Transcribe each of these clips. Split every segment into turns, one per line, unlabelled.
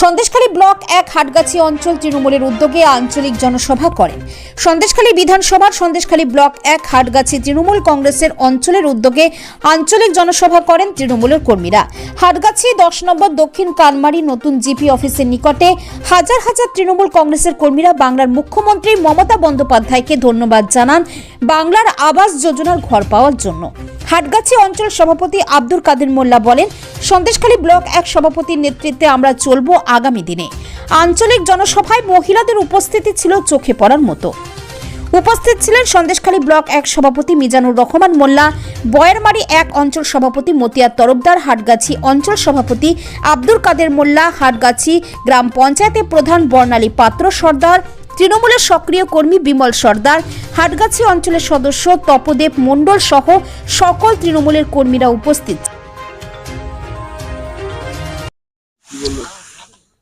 Sandeshkhali block এক হাটগাছি অঞ্চল তৃণমূলের উদ্যোগে আঞ্চলিক জনসভা করেন। সন্দেশখালী বিধানসভার সন্দেশখালী ব্লক এক হাটগাছি তৃণমূল কংগ্রেসের অঞ্চলের উদ্যোগে আঞ্চলিক জনসভা করেন তৃণমূলের কর্মীরা। হাটগাছি দশ নম্বর দক্ষিণ কানমারি নতুন জিপি অফিসের নিকটে হাজার হাজার তৃণমূল কংগ্রেসের কর্মীরা বাংলার মুখ্যমন্ত্রী মমতা বন্দ্যোপাধ্যায়কে ধন্যবাদ জানান বাংলার আবাস যোজনার ঘর পাওয়ার জন্য। হাটগাছি অঞ্চল সভাপতি আব্দুল কাদের মোল্লা বলেন, সন্দেশখালী ব্লক এক সভাপতির নেতৃত্বে আমরা চলব আগামী দিনে। আঞ্চলিক জনসভায় মহিলাদের উপস্থিতি ছিল চোখে পড়ার মতো। উপস্থিত ছিলেন সন্দেশখালী ব্লক এক সভাপতি মিজানুর রহমান মোল্লা, বয়ারমারি এক অঞ্চল সভাপতি মতিয়ার তরফদার, হাটগাছি অঞ্চল সভাপতি আব্দুল কাদের মোল্লা, হাটগাছি গ্রাম পঞ্চায়েতের প্রধান বর্ণালী পাত্র সর্দার তৃণমূলের সক্রিয় কর্মী বিমল সর্দার, হাটগাছি অঞ্চলের সদস্য তপদেব মণ্ডল সহ সকল তৃণমূলের কর্মীরা উপস্থিত।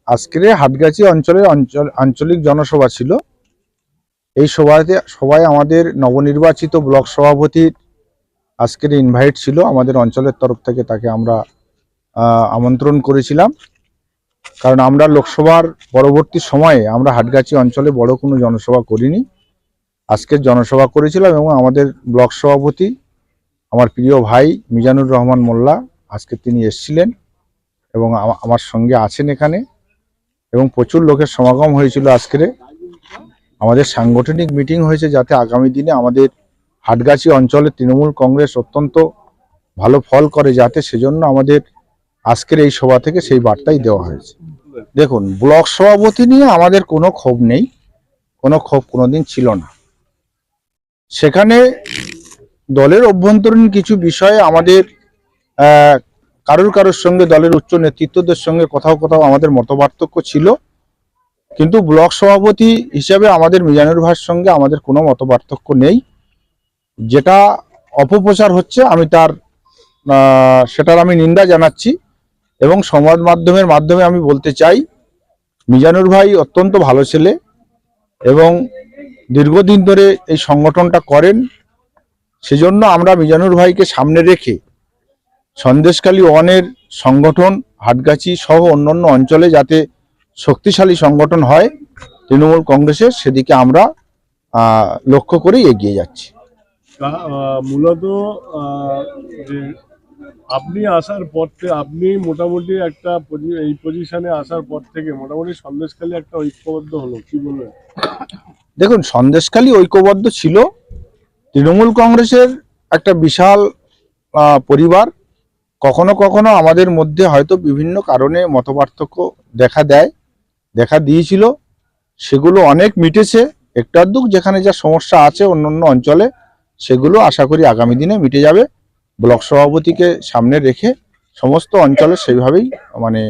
আজকের হাটগাছি অঞ্চলের অঞ্চল, আঞ্চলিক জনসভা ছিল। এই সভাতে সবাই আমাদের নবনির্বাচিত ব্লক সভাপতির আজকের ইনভাইট ছিল। আমাদের অঞ্চলের তরফ থেকে তাকে আমরা আমন্ত্রণ করেছিলাম। কারণ আমরা লোকসভার পরবর্তী সময়ে আমরা হাটগাছি অঞ্চলে বড় কোনো জনসভা করিনি। আজকের জনসভা করেছিলাম এবং আমাদের ব্লক সভাপতি, আমার প্রিয় ভাই মিজানুর রহমান মোল্লা আজকে তিনি এসেছিলেন এবং আমার সঙ্গে আছেন এখানে এবং প্রচুর লোকের সমাগম হয়েছিল আজকের আমাদের সাংগঠনিক মিটিং হয়েছে যাতে আগামী দিনে আমাদের হাটগাছি অঞ্চলে তৃণমূল কংগ্রেস অত্যন্ত ভালো ফল করে যাতে সেজন্য আমাদের আজকের এই সভা থেকে সেই বার্তাই দেওয়া হয়েছে। দেখুন, ব্লক সভাপতি নিয়ে আমাদের কোনো ক্ষোভ নেই, কোনো ক্ষোভ কোনোদিন ছিল না। সেখানে দলের অভ্যন্তরীণ কিছু বিষয়ে আমাদের কারোর কারোর সঙ্গে, দলের উচ্চ নেতৃত্বদের সঙ্গে কোথাও কোথাও আমাদের মতপার্থক্য ছিল। কিন্তু ব্লক সভাপতি হিসেবে আমাদের মিজানুর ভাইয়ের সঙ্গে আমাদের কোনো মতপার্থক্য নেই। যেটা অপপ্রচার হচ্ছে, আমি তার সেটার আমি নিন্দা জানাচ্ছি। এবং সংবাদ মাধ্যমের মাধ্যমে আমি বলতে চাই, মিজানুর ভাই অত্যন্ত ভালো ছেলে এবং দীর্ঘদিন ধরে এই সংগঠনটা করেন। সেজন্য আমরা মিজানুর ভাইকে সামনে রেখে সন্দেশখালী ওয়ানের সংগঠন, হাটগাছি সহ অন্যান্য অঞ্চলে যাতে শক্তিশালী সংগঠন হয়, তৃণমূল কংগ্রেসের সেদিকে আমরা লক্ষ্য করে এগিয়ে যাচ্ছি।
মূলত আপনি আসার পর থেকে আপনি মোটামুটি একটা এই পজিশনে আসার পর থেকে মোটামুটি সন্দেশখালী একটা ঐক্যবদ্ধ হলো, কি বলবেন?
দেখুন, সন্দেশখালী ঐক্যবদ্ধ ছিল। তৃণমূল কংগ্রেসের একটা বিশাল পরিবার। কখনো কখনো আমাদের মধ্যে হয়তো বিভিন্ন কারণে মতপার্থক্য দেখা দেয়, দেখা দিয়েছিল। সেগুলো অনেক মিটেছে। একটু আধটুক যেখানে যা সমস্যা আছে অন্য অঞ্চলে, সেগুলো আশা করি আগামী দিনে মিটে যাবে। ব্লক সভাপতিকে সামনে রেখে সমস্ত অঞ্চলে সেইভাবেই মানে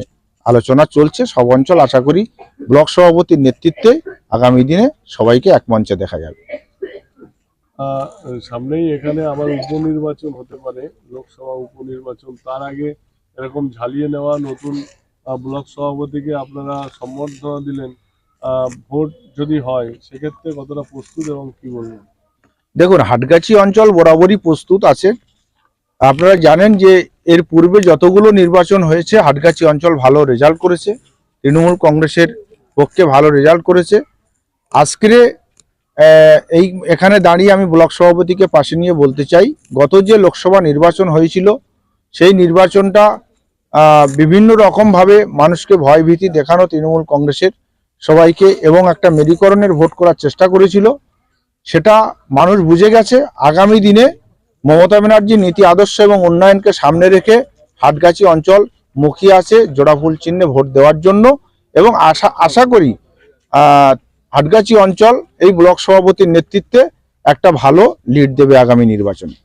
আলোচনা চলছে। সব অঞ্চল আশা করি ব্লক সভাপতির নেতৃত্বে আগামী দিনে সবাইকে এক মঞ্চে দেখা যাবে।
সামনেই এখানে আবার উপনির্বাচন হতে পারে লোকসভা উপনির্বাচন। তার আগে এরকম ঝালিয়ে নেওয়া নতুন ব্লক সভাপতিকে আপনারা সম্বর্ধনা দিলেন ভোট যদি হয় সেক্ষেত্রে কতটা প্রস্তুত এবং কি বলবেন?
দেখুন হাটগাছি অঞ্চল বরাবরই প্রস্তুত আছে। আপনারা জানেন যে এর পূর্বে যতগুলো নির্বাচন হয়েছে হাটগাছি অঞ্চল ভালো রেজাল্ট করেছে তৃণমূল কংগ্রেসের পক্ষে ভালো রেজাল্ট করেছে। আজকের আহ, এই এখানে দাঁড়িয়ে আমি ব্লক সভাপতিকে পাশে নিয়ে বলতে চাই গত যে লোকসভা নির্বাচন হয়েছিল সেই নির্বাচনটা বিভিন্ন রকমভাবে মানুষকে ভয়ভীতি দেখানো তৃণমূল কংগ্রেসের সবাইকে এবং একটা মেরিকরণের ভোট করার চেষ্টা করেছিল। সেটা মানুষ বুঝে গেছে। আগামী দিনে মমতা ব্যানার্জির নীতি আদর্শ এবং উন্নয়নকে সামনে রেখে হাটগাছি অঞ্চল মুখী আছে জোড়াফুল চিহ্নে ভোট দেওয়ার জন্য এবং আশা আশা করি হাটগাছি অঞ্চল এই ব্লক সভাপতির নেতৃত্বে একটা ভালো লিড দেবে আগামী নির্বাচনে।